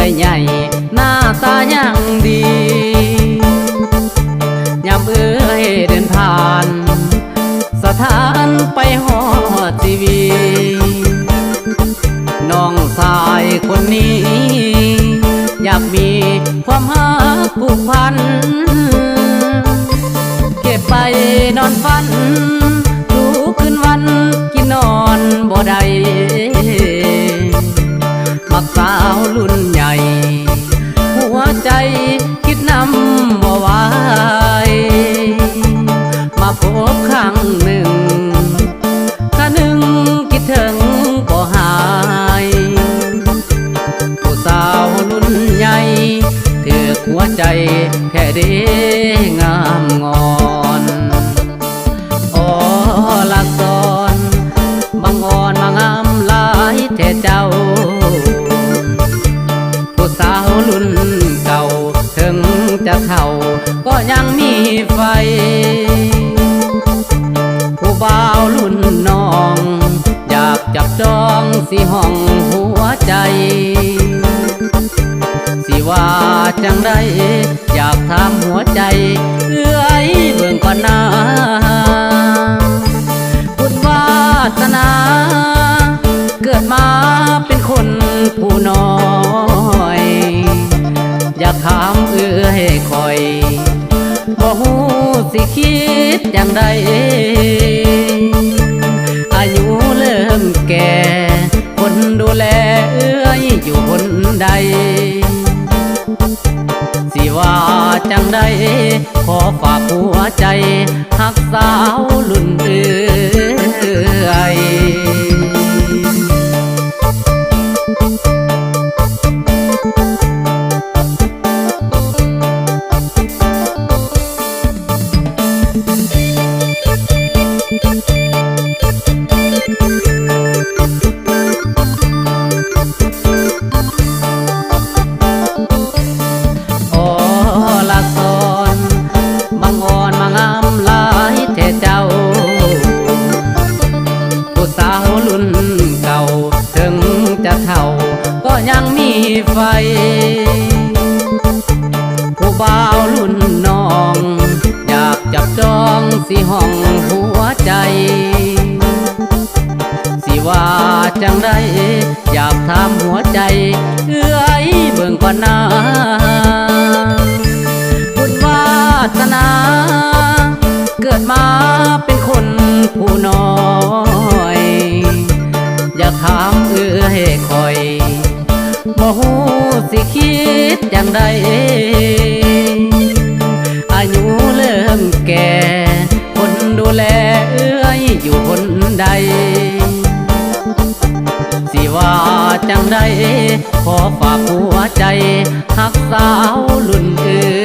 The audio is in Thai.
อื้อยใหญ่ หน้าตายังดียามเอ้ยเดินผ่าน สถานไปหอดทีวี น้องชายคนนี้ อยากมีความหักผูกพัน เก็บไปนอนฝัน หัวใจแค่ด้งามงอนอ๋อลักซอนบางอ่อนมางามหลายแท่เจ้า ผู้สาวรุ่นเก่า ถึงจะเท่าก็ยังมีไฟ ผู้บ่าวรุ่นน้อง อยากจับจองสีห้องหัวใจสิว่า จังได้อยากถามหัวใจเอื้อยเบิ่งก่อนหน้าบุญวาสนา เกิดมาเป็นคนผู้น้อย อยากถามเอื้อยคอยบ่ฮู้สิคิดจังใด ใด ขอฝากหัวใจหักสาวรุ่นเอื้อ เจ้า ผู้สาวรุ่นเก่า ถึงจะเท่า ก็ยังมีไฟ ผู้บ่าวรุ่นน้อง อยากจับจองสีห้องหัวใจ สิว่าจังได้ อยากถามหัวใจ เอื้อยเบิ่งก่อนหน้า ถามเอื้อยคอยบ่ฮู้สิคิดจังใดอายุเริ่มแก่ คนดูแลเอื้อยอยู่คนใด สิว่าจังใดขอฝากหัวใจหักสาวรุ่นเอื้